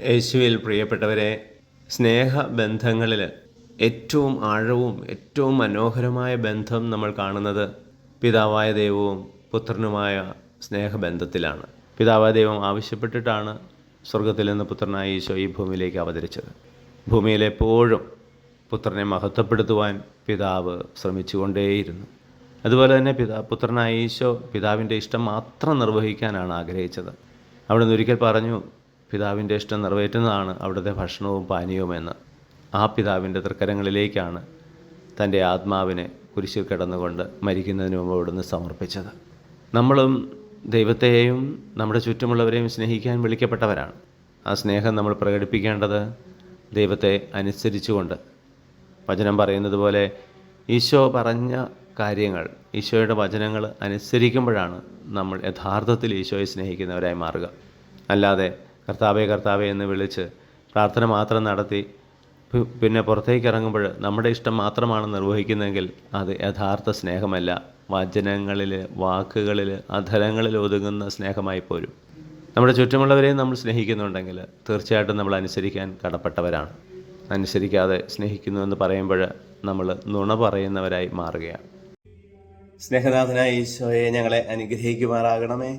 യേശുവിൽ പ്രിയപ്പെട്ടവരെ സ്നേഹബന്ധങ്ങളിൽ ഏറ്റവും ആഴവും ഏറ്റവും മനോഹരമായ ബന്ധം നമ്മൾ കാണുന്നത് പിതാവായ ദൈവവും പുത്രനുമായ സ്നേഹബന്ധത്തിലാണ്. പിതാവായ ദൈവം ആവശ്യപ്പെട്ടിട്ടാണ് സ്വർഗത്തിൽ നിന്ന് പുത്രനായ ഈശോ ഈ ഭൂമിയിലേക്ക് അവതരിച്ചത്. ഭൂമിയിൽ എപ്പോഴും പുത്രനെ മഹത്വപ്പെടുത്തുവാൻ പിതാവ് ശ്രമിച്ചുകൊണ്ടേയിരുന്നു. അതുപോലെ തന്നെ പിതാ പുത്രനായ ഈശോ പിതാവിന്റെ ഇഷ്ടം മാത്രം നിർവഹിക്കാനാണ് ആഗ്രഹിച്ചത്. അവിടെ നിന്ന് ഒരിക്കൽ പറഞ്ഞു പിതാവിന്റെ ഇഷ്ടം നിറവേറ്റുന്നതാണ് അവിടുത്തെ ഭക്ഷണവും പാനീയവുമെന്ന്. ആ പിതാവിന്റെ തൃക്കരങ്ങളിലേക്കാണ് തന്റെ ആത്മാവിനെ കുരിശിൽ കിടന്നുകൊണ്ട് മരിക്കുന്നതിന് മുമ്പ് അവിടുന്ന് സമർപ്പിച്ചത്. നമ്മളും ദൈവത്തെയും നമ്മുടെ ചുറ്റുമുള്ളവരെയും സ്നേഹിക്കാൻ വിളിക്കപ്പെട്ടവരാണ്. ആ സ്നേഹം നമ്മൾ പ്രകടിപ്പിക്കേണ്ടത് ദൈവത്തെ അനുസരിച്ചുകൊണ്ട്. വചനം പറയുന്നത് പോലെ ഈശോ പറഞ്ഞ കാര്യങ്ങൾ ഈശോയുടെ വചനങ്ങൾ അനുസരിക്കുമ്പോഴാണ് നമ്മൾ യഥാർത്ഥത്തിൽ ഈശോയെ സ്നേഹിക്കുന്നവരായി മാറുക. അല്ലാതെ കർത്താവെ കർത്താവെ എന്ന് വിളിച്ച് പ്രാർത്ഥന മാത്രം നടത്തി. പിന്നെ പുറത്തേക്ക് ഇറങ്ങുമ്പോൾ നമ്മുടെ ഇഷ്ടം മാത്രമാണ് നിർവഹിക്കുന്നതെങ്കിൽ അത് യഥാർത്ഥ സ്നേഹമല്ല. വചനങ്ങളിൽ വാക്കുകളിൽ അധരങ്ങളിൽ ഒതുങ്ങുന്ന സ്നേഹമായി പോരും. നമ്മുടെ ചുറ്റുമുള്ളവരെയും നമ്മൾ സ്നേഹിക്കുന്നുണ്ടെങ്കിൽ തീർച്ചയായിട്ടും നമ്മൾ അനുസരിക്കാൻ കടപ്പെട്ടവരാണ്. അനുസരിക്കാതെ സ്നേഹിക്കുന്നു എന്ന് പറയുമ്പോൾ നമ്മൾ നുണ പറയുന്നവരായി മാറുകയാണ്. സ്നേഹനാഥനായ ഈശോയെ ഞങ്ങളെ അനുഗ്രഹിക്കുമാറാകണമേ.